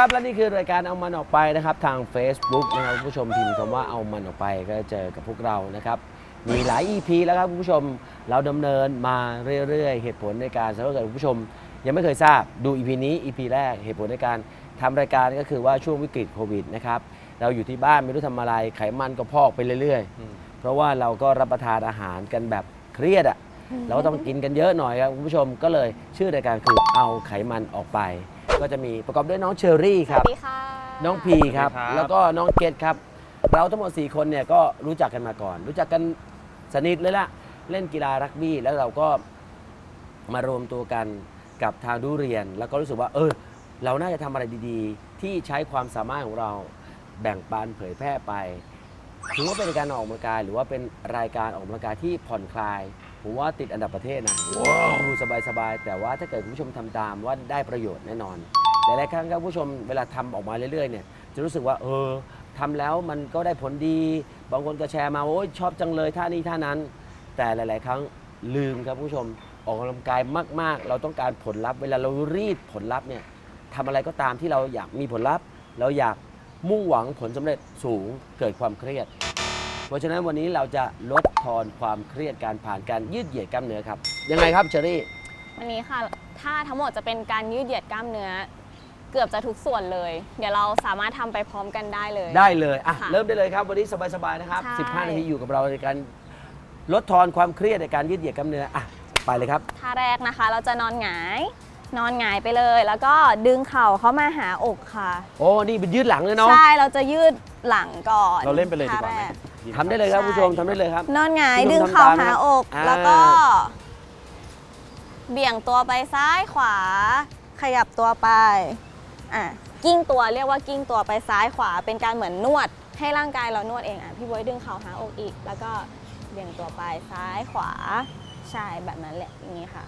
ครับ และนี่คือรายการเอามันออกไปนะครับทาง Facebook นะครับผู้ชมพิมพ์คำว่าเอามันออกไปก็เจอกับพวกเรานะครับ มีหลาย EP แล้วครับคุณผู้ชมเราดำเนินมาเรื่อยๆ เหตุผลในการสำหรับเกิดคุณผู้ชม ยังไม่เคยทราบดู EP นี้ EP แรกเหตุผลในการทำรายการก็คือว่าช่วงวิกฤตโควิดนะครับเราอยู่ที่บ้านไม่รู้ทำอะไรไขมันก็พอกไปเรื่อยๆ เพราะว่าเราก็รับประทานอาหารกันแบบเครียดอะเราก็ต้องกินกันเยอะหน่อยครับคุณผู้ชมก็เลยชื่อรายการคือเอาไขมันออกไป ก็จะมีประกอบด้วยน้องเชอรี่สครับวัสดีค่ะน้องพีครับ สวัสดีครับ แล้วก็น้องเกดครับ เราทั้งหมด 4 คนเนี่ยก็รู้จักกันมาก่อน รู้จักกันสนิทเลยละเล่นกีฬารักบี้ แล้วเราก็มารวมตัวกันกับทางดูเรียน แล้วก็รู้สึกว่า เออ เราน่าจะทำอะไรดีๆ ที่ใช้ความสามารถของเราแบ่งปันเผยแพร่ไป ถือว่าเป็นการออกกำลังกายหรือว่าเป็นรายการออกกำลังกายที่ผ่อนคลาย ผมว่าติดอันดับประเทศนะดูสบายๆ แต่ว่าถ้าเกิดคุณผู้ชมทำตามว่าได้ประโยชน์แน่นอน หลายๆครั้งครับคุณผู้ชมเวลาทำออกมาเรื่อยๆเนี่ยจะรู้สึกว่าเออทำแล้วมันก็ได้ผลดี บางคนก็แชร์มาโอ้ยชอบจังเลยท่านี้ท่านั้น แต่หลาย ๆ ครั้งลืมครับคุณผู้ชมออกกำลังกายมาก ๆ เราต้องการผลลัพธ์เวลาเรารีดผลลัพธ์เนี่ยทำอะไรก็ตามที่เราอยากมีผลลัพธ์ เราอยากมุ่งหวังผลสำเร็จสูงเกิดความเครียด เพราะฉะนั้นวันนี้เราจะลดทอนความเครียดการผ่านการยืดเหยียดกล้ามเนื้อครับ ยังไงครับเชอรี่ วันนี้ค่ะท่าทั้งหมดจะเป็นการยืดเหยียดกล้ามเนื้อ เกือบจะทุกส่วนเลย เดี๋ยวเราสามารถทำไปพร้อมกันได้เลย ได้เลยอะค่ะเริ่มได้เลยครับ วันนี้สบายๆนะครับ ใช่ 15 นาทีอยู่กับเราในการลดทอนความเครียดในการยืดเหยียดกล้ามเนื้ออะไปเลยครับ ท่าแรกนะคะ เราจะนอนหงาย นอนหงายไปเลย แล้วก็ดึงเข่าเข้ามาหาอกค่ะ โอ้นี่เป็นยืดหลังเลยเนาะ ใช่เราจะยืดหลังก่อนเราเล่นไปเลยดีกว่าไหม ท่แร ทำได้เลยครับใช่คุณผู้ชมทำได้เลยครับ นอนหงายคุณผู้ชมดึงเข่าทำตามหานะครับอก อ่า แล้วก็ เบี่ยงตัวไปซ้ายขวา ขยับตัวไปอะกิ้งตัวเรียกว่ากิ้งตัวไปซ้ายขวา เป็นการเหมือนนวด ให้ร่างกายเรานวดเองอะพี่บอยดึงเข่าหาอกอีก แล้วก็เบี่ยงตัวไปซ้ายขวาใช่แบบนั้นแหละอย่างนี้ค่ะ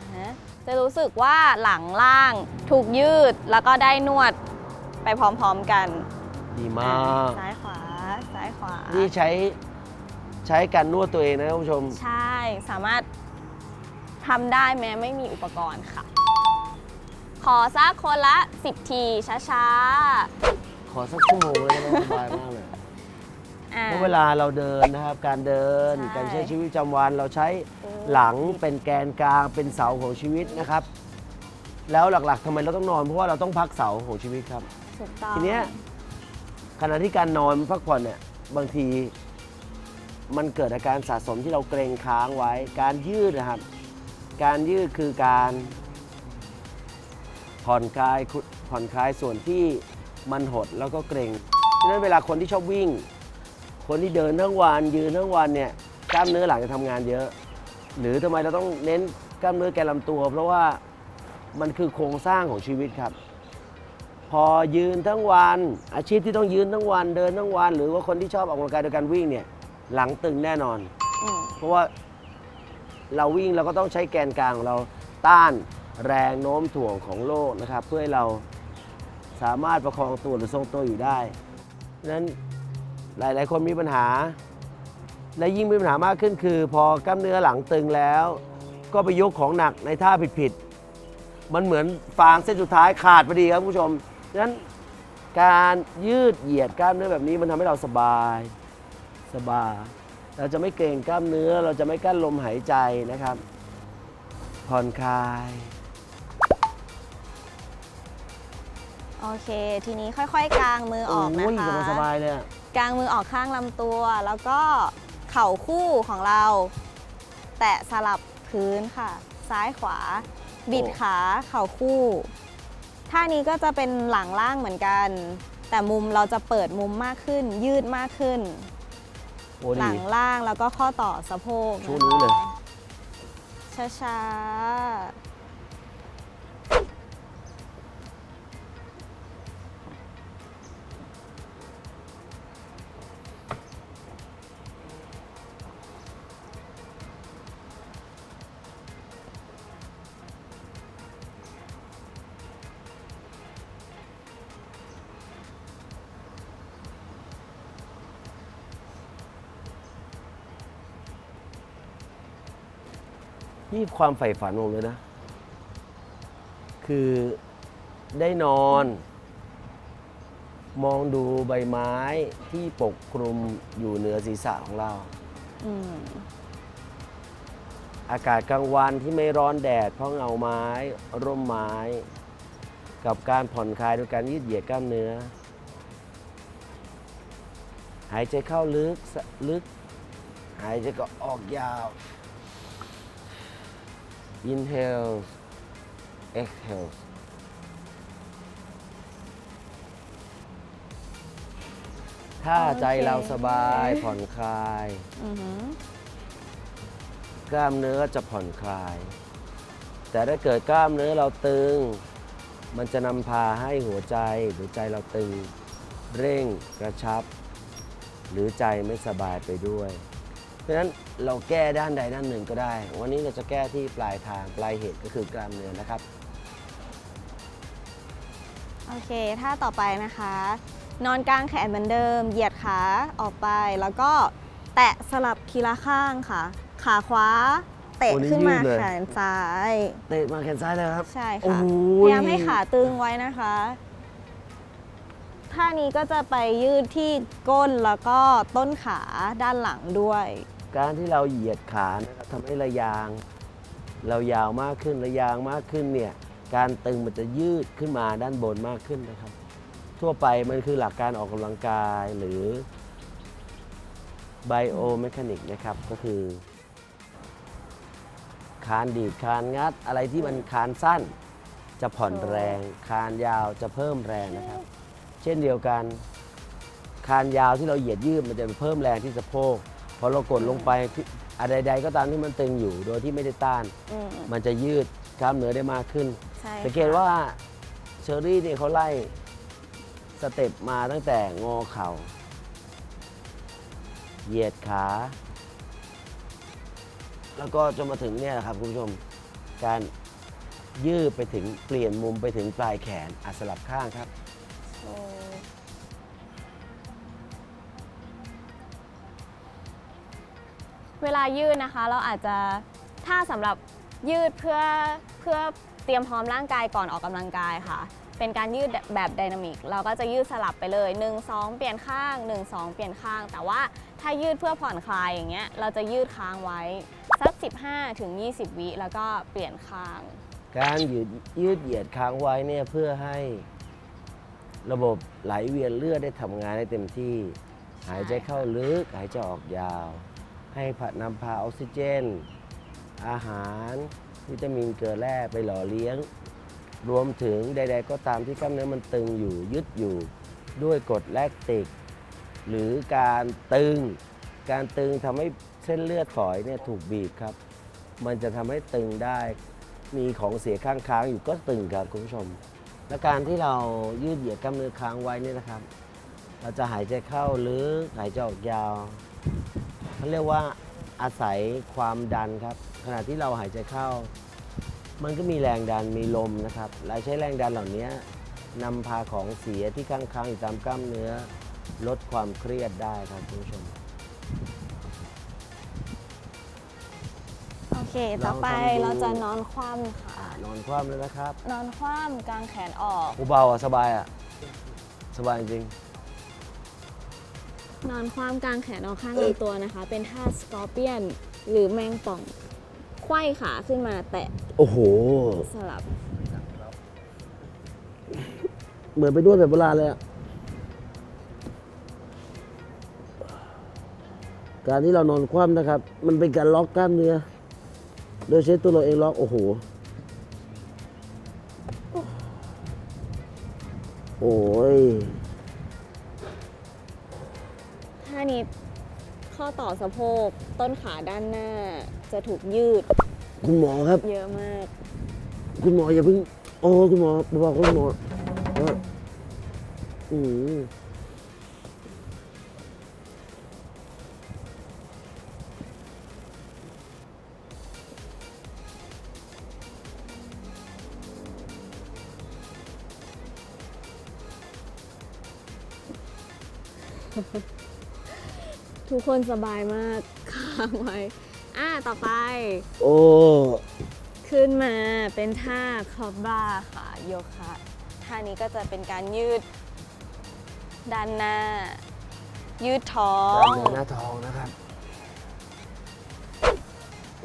อ่าฮะจะรู้สึกว่าหลังล่างถูกยืดแล้วก็ได้นวดไปพร้อมๆกัน ดีมากซ้ายขวาซ้ายขวานี่ใช้ใช้การนวดตัวเองนะคุณผู้ชม ใช่ สามารถทำได้แม้ไม่มีอุปกรณ์ค่ะ ขอสักคนละ 10 ทีช้าขอสักชั่วโมงเลยนะสบายมากเลย ๆอะเพราะเวลาเราเดินนะครับ การเดิน ใช่ การใช้ชีวิตประจำวัน เราใช้อืมหลังเป็นแกนกลางเป็นเสาของชีวิตนะครับ แล้วหลักๆทำไมเราต้องนอน เพราะว่าเราต้องพักเสาของชีวิตครับ ถูกต้องทีเนี้ยขณะที่การนอนพักผ่อนเนี่ย บางทีมันเกิดอาการสะสมที่เราเกรงค้างไว้ การยืดนะครับ การยืดคือการผ่อนคลายผ่อนคลายส่วนที่มันหดแล้วก็เกรงฉะนั้นเวลาคนที่ชอบวิ่ง คนที่เดินทั้งวันยืนทั้งวันเนี่ยกล้ามเนื้อหลังจะทำงานเยอะ หรือทำไมเราต้องเน้นกล้ามเนื้อแกนลำตัว เพราะว่ามันคือโครงสร้างของชีวิตครับ พอยืนทั้งวัน อาชีพที่ต้องยืนทั้งวันเดินทั้งวัน หรือว่าคนที่ชอบออกกำลังกายโดยการวิ่งเนี่ยหลังตึงแน่นอน อืมเพราะว่าเราวิ่งเราก็ต้องใช้แกนกลางของเราต้านแรงโน้มถ่วงของโลกนะครับ เพื่อให้เราสามารถประคองตัวหรือทรงตัวอยู่ได้ฉะนั้นหลาย ๆ คนมีปัญหา และยิ่งมีปัญหามากขึ้นคือ พอกล้ามเนื้อหลังตึงแล้ว ก็ไปยกของหนักในท่าผิด ๆ มันเหมือนฟางเส้นสุดท้ายขาดพอดีครับคุณผู้ชม ฉะนั้นการยืดเหยียดกล้ามเนื้อแบบนี้มันทำให้เราสบายสบาย เราจะไม่เกรงกล้ามเนื้อ เราจะไม่กั้นลมหายใจนะครับ ผ่อนคลาย โอเค ทีนี้ค่อยๆ กางมือออกนะโอ้ยคะ สบายๆเลยอะกางมือออกข้างลำตัว แล้วก็เข่าคู่ของเรา แตะสลับพื้นค่ะ ซ้ายขวา บิดขาเข่าคู่ ท่านี้ก็จะเป็นหลังล่างเหมือนกัน แต่มุมเราจะเปิดมุมมากขึ้น ยืดมากขึ้น โอ้หลัดีงล่างแล้วก็ข้อต่อสะโพกช่วงนี้เลย ช้าช้าๆ นี่ความใฝ่ฝันผมเลยนะ คือได้นอน มองดูใบไม้ที่ปกคลุมอยู่เหนือศีรษะของเรา อืมอากาศกลางวันที่ไม่ร้อนแดด เพราะเงาไม้ ร่มไม้ กับการผ่อนคลายโดยการยืดเหยียดกล้ามเนื้อ หายใจเข้าลึกสะลึก หายใจก็ออกยาว inhale exhale ถ้าใจเราสบายผ่อนคลาย อือหือกล้ามเนื้อก็จะผ่อนคลาย แต่ถ้าเกิดกล้ามเนื้อเราตึง มันจะนำพาให้หัวใจหรือใจเราตึง เร่งกระชับ หรือใจไม่สบายไปด้วยเพ ราะฉะนั้นเราแก้ด้านใดด้านหนึ่งก็ได้ วันนี้เราจะแก้ที่ปลายทางปลายเหตุก็คือกล้ามเนื้อนะครับ โอเคท่าต่อไปนะคะ นอนกลางแขนเหมือนเดิม เหยียดขาออกไปแล้วก็แตะสลับทีละข้างค่ะ ขาขวา เตะโอ้นี่ขึ้นมายืดเลย แขนซ้าย เตะมาแขนซ้ายเลยครับ ใช่โอ้ค่ะโห พยายามให้ขาตึงไว้นะคะท่านี้ก็จะไปยืดที่ก้นแล้วก็ต้นขาด้านหลังด้วย การที่เราเหยียดขานะครับทำให้ระยาง เรายาวมากขึ้นระยางมากขึ้นเนี่ยการตึงมันจะยืดขึ้นมาด้านบนมากขึ้นนะครับ ทั่วไปมันคือหลักการออกกำลังกายหรือไบโอเมคานิกนะครับก็คือคานดีดคานงัดอะไรที่มันคานสั้น จะผ่อนแรงคานยาวจะเพิ่มแรงนะครับ เช่นเดียวกัน คานยาวที่เราเหยียดยืดมันจะเพิ่มแรงที่สะโพก พอเรากดลงไปที่อะไรใดๆก็ตามที่มันตึงอยู่โดยที่ไม่ได้ต้าน อืมมันจะยืดกล้ามเนื้อได้มากขึ้น ใช่สังเกตว่าเชอรี่เนี่ยเขาไล่สเต็ปมาตั้งแต่งอเข่า เหยียดขา แล้วก็จนมาถึงเนี่ยนะครับคุณผู้ชม การยืดไปถึงเปลี่ยนมุมไปถึงปลายแขนอัสลับข้างครับ โอ้ เวลายืดนะคะ เราอาจจะถ้าสำหรับยืดเพื่อเพื่อเตรียมพร้อมร่างกายก่อนออกกำลังกายค่ะ เป็นการยืดแบบไดนามิก เราก็จะยืดสลับไปเลย 1 2 เปลี่ยนข้าง 1 2 เปลี่ยนข้าง แต่ว่าถ้ายืดเพื่อผ่อนคลายอย่างเงี้ยเราจะยืดค้างไว้สัก 15ถึง20 วิแล้วก็เปลี่ยนข้าง การยืดยืดเหยียดค้างไว้เนี่ยเพื่อให้ระบบไหลเวียนเลือดได้ทำงานได้เต็มที่ หายใจเข้าลึกหายใจออกยาว ให้ผัดนำพาออกซิเจน อาหารวิตามินเกลือแร่ไปหล่อเลี้ยง รวมถึงใด ๆ ก็ตามที่กล้ามเนื้อมันตึงอยู่ยึดอยู่ ด้วยกรดแลคติก หรือการตึง การตึงทำให้เส้นเลือดฝอยเนี่ยถูกบีบครับ มันจะทำให้ตึงได้มีของเสียข้างค้างอยู่ก็ตึงครับคุณผู้ชม และการที่เรายืดเหยียดกล้ามเนื้อค้างไว้นี่นะครับ เราจะหายใจเข้าลึกหายใจออกยาว เขาเรียกว่าอาศัยความดันครับ ขณะที่เราหายใจเข้า มันก็มีแรงดันมีลมนะครับและใช้แรงดันเหล่านี้นำพาของเสียที่ค้างๆอยู่ตามกล้ามเนื้อ ลดความเครียดได้ครับคุณผู้ชมโอเค ต่อไปลองทำดูเราจะนอนคว่ำค่ะ อ่านอนคว่ำเลยนะครับ นอนคว่ำกางแขนออกโอ้เบาอะ สบายอะ สบายจริง นอนคว่ำกางแขนออกข้างลำตัวนะคะ เป็นท่าสกอร์เปียน หรือแมงป่องไขว้ขาขึ้นมาแตะโอ้โห สลับ เหมือนไปนวดแบบโบราณเลยอะการที่เรานอนคว่ำนะครับ มันเป็นการล็อกกล้ามเนื้อ โดยใช้ตัวเราเองล็อก โอ้โห โอ้ย นี้ข้อต่อสะโพกต้นขาด้านหน้าจะถูกยืดคุณหมอครับ เยอะมาก คุณหมออย่าเพิ่ง โอ้คุณหมอบอกคุณหมอว่าอืม ทุกคนสบายมากค้างไว้ อ่าต่อไป โอ้ ขึ้นมาเป็นท่าคอบราค่ะโยคะท่านี้ก็จะเป็นการยืดด้านหน้า ยืดท้อด้านงเนื้อหน้าทองนะครับ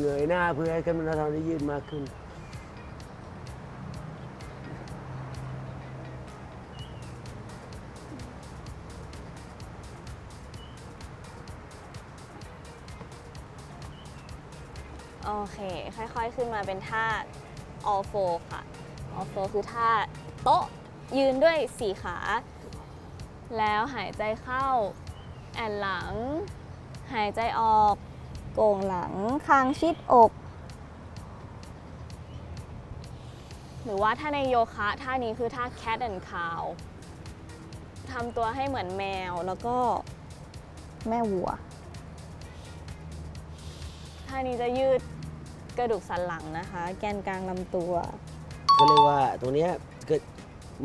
เงยหน้าเพื่อให้กล้ามเนื้อหน้าท้องได้ยืดมากขึ้น โอเค ค่อยๆ ขึ้นมาเป็นท่า all four ค่ะ all four คือท่าโต๊ะยืนด้วยสี่ขา แล้วหายใจเข้า แอนหลัง หายใจออก โก่งหลังคางชิดอก หรือว่าถ้าในโยคะท่านี้คือท่า cat and cow ทำตัวให้เหมือนแมวแล้วก็แม่วัวท่านี้จะยืด กระดูกสันหลังนะคะ แกนกลางลำตัว ก็เรียกว่าตรงเนี้ยก็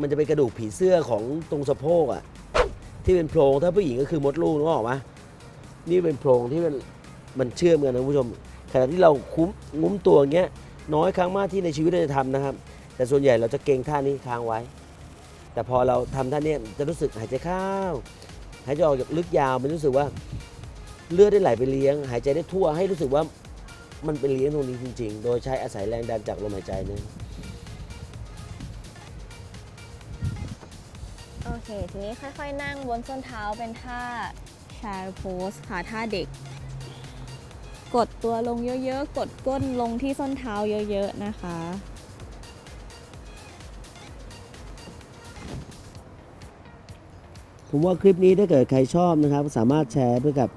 มันจะเป็นกระดูกผีเสื้อของตรงสะโพกอะที่เป็นโพรงถ้าผู้หญิงก็คือมดลูกนึกออกไหมนี่เป็นโพรงที่มันมันเชื่อมกันนะคุณผู้ชมขณะที่เราคุ้มงุ้มตัวอย่างเงี้ยน้อยครั้งมากที่ในชีวิตเราจะทำนะครับ แต่ส่วนใหญ่เราจะเก่งท่านี้ค้างไว้ แต่พอเราทำท่าเนี้ยจะรู้สึกหายใจเข้าหายใจออกจากลึกยาวมันรู้สึกว่า เลือดได้ไหลไปเลี้ยง หายใจได้ทั่วให้รู้สึกว่า มันไปเลี้ยงตรงนี้จริง ๆ โดยใช้อาศัยแรงดันจากลมหายใจเนี่ย โอเค ทีนี้ค่อยๆ นั่งบนส้นเท้าเป็นท่า child pose ค่ะท่าเด็ก กดตัวลงเยอะๆ กดก้นลงที่ส้นเท้าเยอะๆ นะคะ ผมว่าคลิปนี้ถ้าเกิดใครชอบนะครับ สามารถแชร์ไปกับ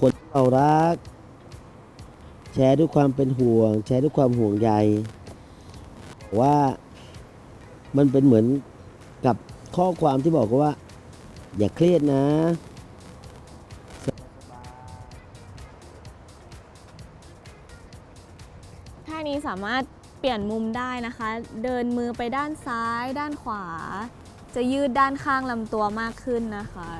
คนที่เรารัก แชร์ด้วยความเป็นห่วง แชร์ด้วยความห่วงใยว่ามันเป็นเหมือนกับข้อความที่บอกว่า อย่าเครียดนะท่านี้สามารถเปลี่ยนมุมได้นะคะ เดินมือไปด้านซ้าย ด้านขวา จะยืดด้านข้างลำตัวมากขึ้นนะคะ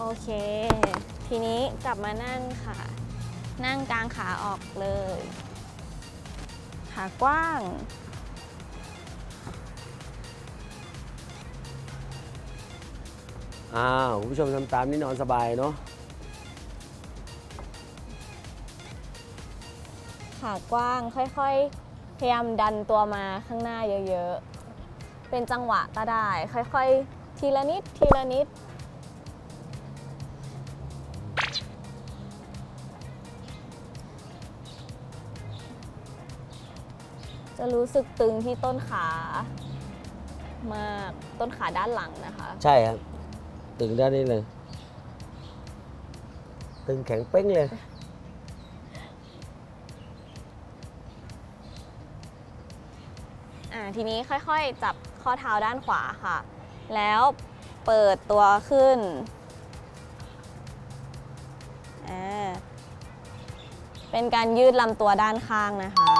โอเค ทีนี้กลับมานั่งค่ะ นั่งกลางขาออกเลย ขากว้าง อ้าวคุณผู้ชมทำตามนี่นอนสบายเนาะขากว้างค่อยๆ พยายามดันตัวมาข้างหน้าเยอะๆ เป็นจังหวะก็ได้ ค่อยๆ ทีละนิดทีละนิด จะรู้สึกตึงที่ต้นขามากต้นขาด้านหลังนะคะ ใช่ครับ ตึงด้านนี้เลย ตึงแข็งเป้งเลย อ่าทีนี้ค่อยๆ จับข้อเท้าด้านขวาค่ะ แล้วเปิดตัวขึ้นอ่าเป็นการยืดลำตัวด้านข้างนะคะ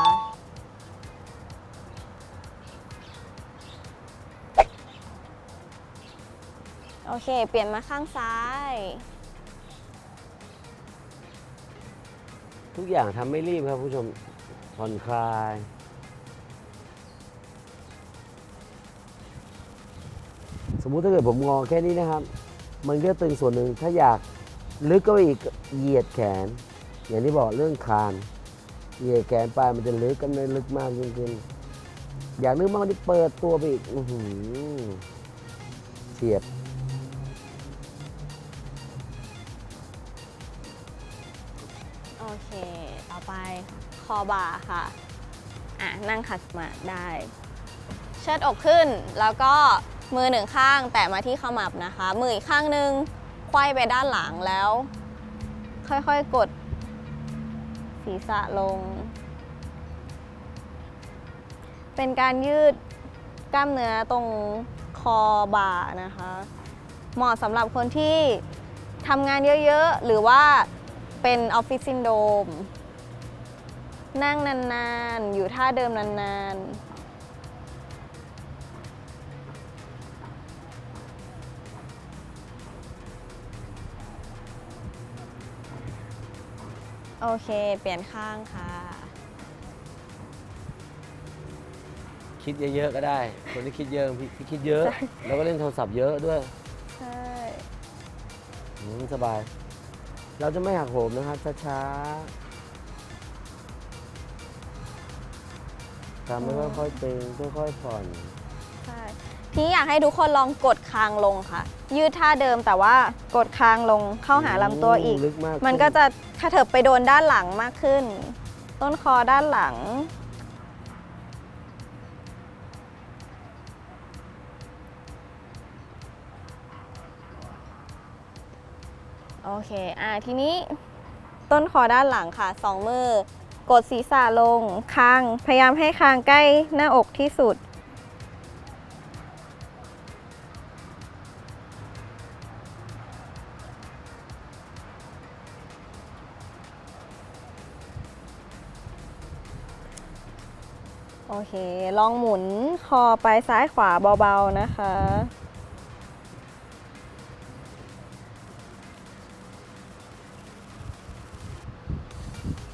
เค เปลี่ยนมาข้างซ้าย ทุกอย่างทำไม่รีบครับผู้ชมผ่อนคลาย สมมุติถ้าเกิดผมงอแค่นี้นะครับ มันก็ตึงส่วนหนึ่งถ้าอยากลึกก็ไปอีกเหยียดแขน อย่างที่บอกเรื่องคานเหยียดแขนไปมันจะลึกกันเลยลึกมากยิ่งขึ้น อยากลึกมากกว่านี้เปิดตัวไปอีกอื้อหือเฉียบ โอเค ต่อไปคอบ่าค่ะ อะ นั่งขัดสมาธิได้ เชิดอกขึ้น แล้วก็มือหนึ่งข้างแตะมาที่ขมับนะคะ มืออีกข้างหนึ่งไขว้ไปด้านหลังแล้ว ค่อยๆกด ศีรษะลง เป็นการยืดกล้ามเนื้อตรงคอบ่านะคะ เหมาะสำหรับคนที่ทำงานเยอะๆ หรือว่า เป็นออฟฟิศซินโดรมนั่งนานๆ อยู่ท่าเดิมนานๆโอเค เปลี่ยนข้างค่ะ คิดเยอะๆก็ได้ คนที่คิดเยอะพี่พี่คิดเยอะ แล้วก็เล่นโทรศัพท์เยอะด้วย ใช่อืมสบาย เราจะไม่หักโหมนะครับช้าๆทำให้ค่อยๆตึงค่อยๆผ่อน ใช่ทีนี้อยากให้ทุกคนลองกดคางลงค่ะ ยืดท่าเดิมแต่ว่ากดคางลงเข้าหาลำตัวอีก ลึกมากมันขึ้ก็จะกระเถิบไปโดนด้านหลังมากขึ้น ต้นคอด้านหลัง โอเค อ่า ทีนี้ต้นคอด้านหลังค่ะ สองมือ กดศีรษะลง คาง พยายามให้คางใกล้หน้าอกที่สุด โอเค ลองหมุนคอไปซ้ายขวาเบาๆนะคะ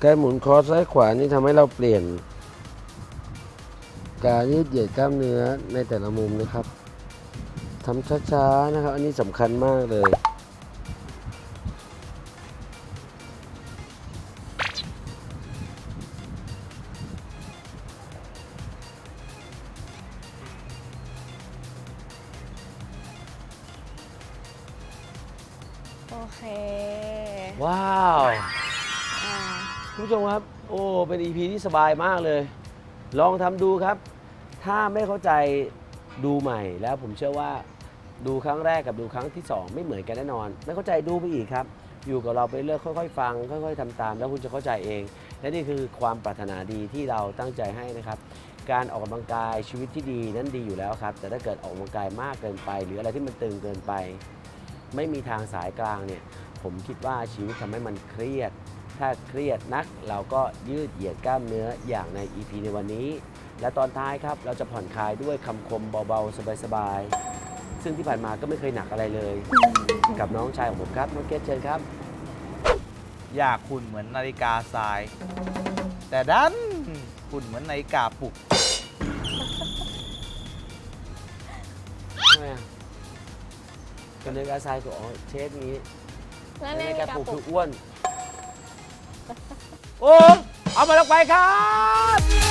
การหมุนคอซ้ายขวานี่ทำให้เราเปลี่ยน การยืดเหยียดกล้ามเนื้อในแต่ละมุมนะครับทำช้าๆนะครับ อันนี้สำคัญมากเลย ที่สบายมากเลย ลองทำดูครับ ถ้าไม่เข้าใจดูใหม่แล้วผมเชื่อว่าดูครั้งแรกกับดูครั้งที่ 2 ไม่เหมือนกันแน่นอน ไม่เข้าใจดูไปอีกครับ อยู่กับเราไปเรื่อยค่อยๆ ฟัง ค่อย ๆทำตาม แล้วคุณจะเข้าใจเอง และนี่คือความปรารถนาดีที่เราตั้งใจให้นะครับ การออกกำลังกายชีวิตที่ดีนั้นดีอยู่แล้วครับ แต่ถ้าเกิดออกกำลังกายมากเกินไป หรืออะไรที่มันตึงเกินไป ไม่มีทางสายกลางเนี่ยผมคิดว่าชีวิตทำให้มันเครียด ถ้าเครียดนักเราก็ยืดเหยียดกล้ามเนื้ออย่างใน EP ในวันนี้ และตอนท้ายครับเราจะผ่อนคลายด้วยคำคมเบาๆ สบายๆ ซึ่งที่ผ่านมาก็ไม่เคยหนักอะไรเลย กับน้องชายของผมครับน้องเกตเชิญครับ อยากคุณเหมือนนาฬิกาทราย แต่ดันคุณเหมือนนาฬิกาปลุกทำไมอะกันเลยกาทรายก็อ๋อเชฟนี้นั่นในเองกระกระปุกปุคืกออ้วน โอ้เอามาลงไปครับ